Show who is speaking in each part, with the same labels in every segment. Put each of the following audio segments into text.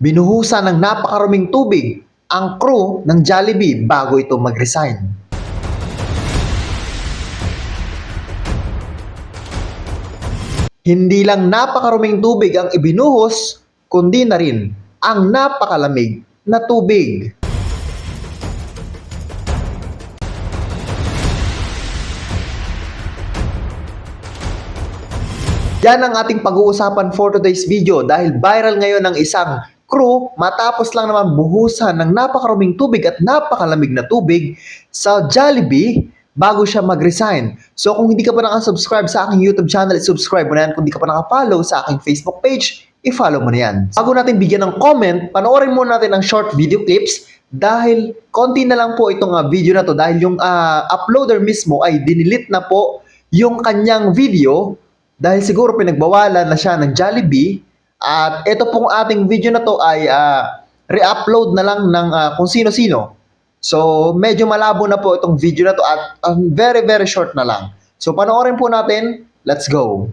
Speaker 1: Binuhusan ng napakaruming tubig ang crew ng Jollibee bago ito mag-resign. Hindi lang napakaruming tubig ang ibinuhos, kundi na rin ang napakalamig na tubig. Yan ang ating pag-uusapan for today's video dahil viral ngayon ng isang crew matapos lang naman buhusan ng napakaruming tubig at napakalamig na tubig sa Jollibee bago siya mag-resign. So kung hindi ka pa nakasubscribe sa aking YouTube channel, subscribe mo na yan. Kung hindi ka pa nakapollow sa aking Facebook page, i-follow mo na yan. Bago natin bigyan ng comment, panoorin muna natin ang short video clips dahil konti na lang po itong ah, video na to dahil yung ah, uploader mismo ay dinilit na po yung kanyang video dahil siguro pinagbawalan na siya ng Jollibee at ito pong ating video na to ay ah, re-upload na lang ng ah, kung sino-sino. So, medyo malabo na po itong video na to at um, very very short na lang. So, panoorin po natin. Let's go.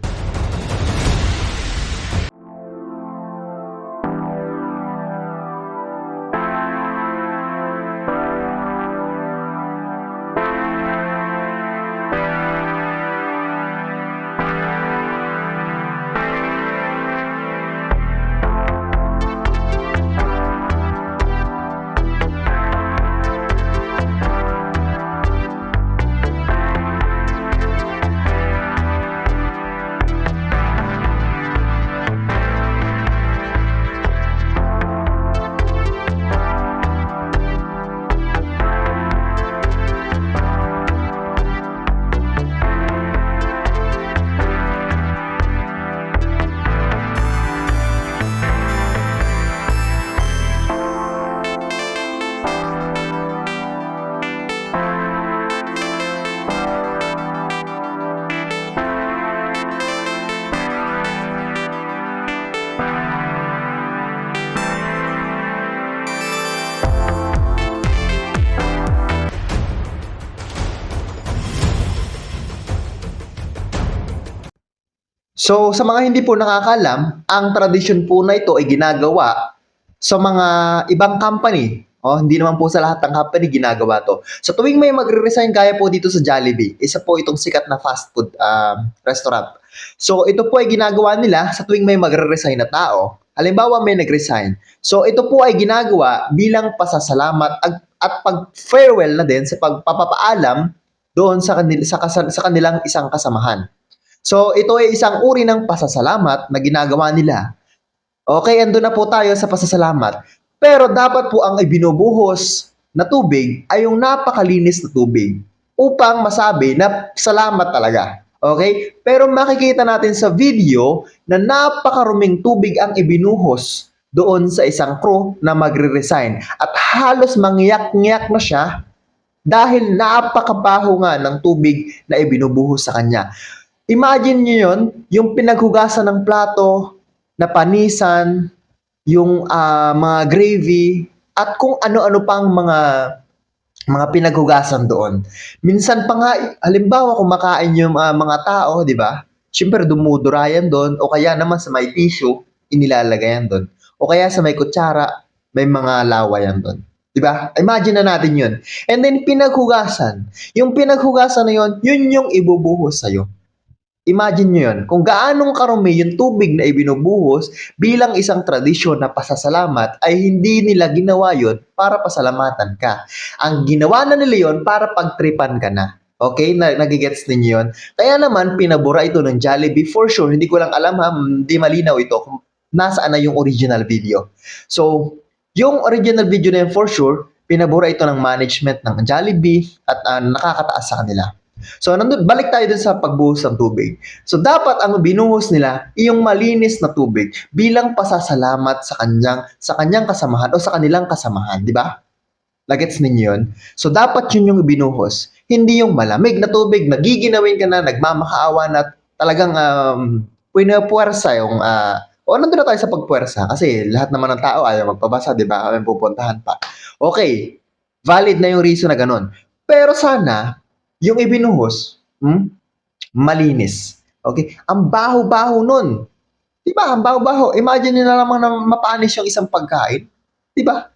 Speaker 1: So, sa mga hindi po nakakalam, ang tradisyon po na ito ay ginagawa sa mga ibang company. Oh, hindi naman po sa lahat ng company ginagawa to. So, tuwing may magre-resign kaya po dito sa Jollibee, isa po itong sikat na fast food um, restaurant. So, ito po ay ginagawa nila sa tuwing may magre-resign na tao. Halimbawa, may nag-resign. So, ito po ay ginagawa bilang pasasalamat at, at pag-farewell na din sa pagpapaalam doon sa, kanil, sa, kasa- sa kanilang isang kasamahan. So, ito ay isang uri ng pasasalamat na ginagawa nila. Okay, ando na po tayo sa pasasalamat. Pero dapat po ang ibinubuhos na tubig ay yung napakalinis na tubig upang masabi na salamat talaga. Okay? Pero makikita natin sa video na napakaruming tubig ang ibinuhos doon sa isang crew na magre-resign. At halos mangyak-ngyak na siya dahil napakabaho nga ng tubig na ibinubuhos sa kanya. Imagine nyo yun, yung pinaghugasan ng plato, na panisan, yung ah, mga gravy, at kung ano-ano pang mga mga pinaghugasan doon. Minsan pa nga, halimbawa kumakain yung ah, mga tao, di ba? Siyempre, dumudura doon, o kaya naman sa may tissue, inilalagay doon. O kaya sa may kutsara, may mga lawa doon. Di ba? Imagine na natin yun. And then, pinaghugasan. Yung pinaghugasan na yun, yun yung ibubuhos sa'yo. Imagine nyo yun, kung gaanong karumi yung tubig na ibinubuhos bilang isang tradisyon na pasasalamat ay hindi nila ginawa yun para pasalamatan ka. Ang ginawa na nila yun para pagtripan ka na. Okay? Na, nagigets ninyo yun? Kaya naman, pinabura ito ng Jollibee for sure. Hindi ko lang alam ha, hindi malinaw ito kung nasaan na yung original video. So, yung original video na yun for sure, pinabura ito ng management ng Jollibee at ah, nakakataas sa kanila. So, nandun, balik tayo dun sa pagbuhos ng tubig. So, dapat ang binuhos nila, yung malinis na tubig bilang pasasalamat sa kanyang, sa kanyang kasamahan o sa kanilang kasamahan, di ba? Nagets ninyo yun? So, dapat yun yung binuhos. Hindi yung malamig na tubig, nagiginawin ka na, nagmamakaawa na, talagang um, pinapuwersa yung, ah, o nandun na tayo sa pagpuwersa kasi lahat naman ng tao ayaw magpabasa, di ba? Kami pupuntahan pa. Okay, valid na yung reason na ganun. Pero sana, yung ibinuhos, hmm, malinis. Okay? Ang baho-baho nun. Di ba? Ang baho-baho. Imagine na lamang na mapanis yung isang pagkain. Di ba?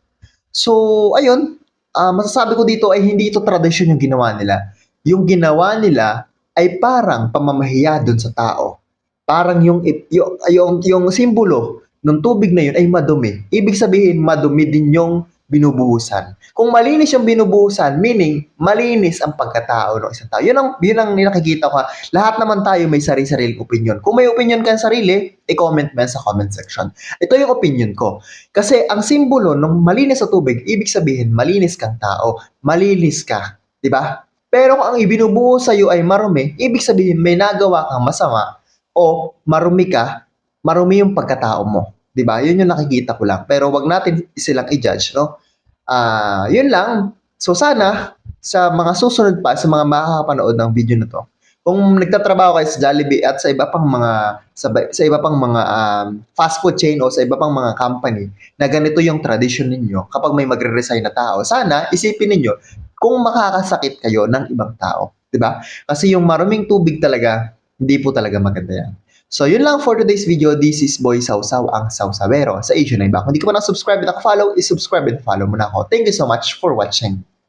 Speaker 1: So, ayun. ah, masasabi ko dito ay hindi ito tradisyon yung ginawa nila. Yung ginawa nila ay parang pamamahiya dun sa tao. Parang yung, yung, yung, yung simbolo ng tubig na yun ay madumi. Ibig sabihin, madumi din yung binubuhusan. Kung malinis yung binubuhusan, meaning malinis ang pagkatao ng isang tao. Yun ang, yun ang nakikita ko. ha. Lahat naman tayo may sarili-sariling opinion. Kung may opinion ka sa sarili, i-comment mo sa comment section. Ito yung opinion ko. Kasi ang simbolo ng malinis sa tubig, ibig sabihin, malinis kang tao. Malinis ka. Di ba? Pero kung ang ibinubuo sa iyo ay marumi, ibig sabihin may nagawa kang masama o marumi ka, marumi yung pagkatao mo. 'Di ba? Yun yung nakikita ko lang. Pero wag natin silang i-judge, no? Ah, yun lang. So sana sa mga susunod pa sa mga makakapanood ng video na to, kung nagtatrabaho kayo sa Jollibee at sa iba pang mga sa, sa iba pang mga um, fast food chain o sa iba pang mga company na ganito yung tradition ninyo kapag may magre-resign na tao, sana isipin ninyo kung makakasakit kayo ng ibang tao, 'di ba? Kasi yung maruming tubig talaga, hindi po talaga maganda 'yan. So, yun lang for today's video. This is Boy Sausaw, ang Sausawero sa Asia na iba. Kung hindi ka pa na-subscribe at naka-follow, is-subscribe and follow mo na ako. Thank you so much for watching.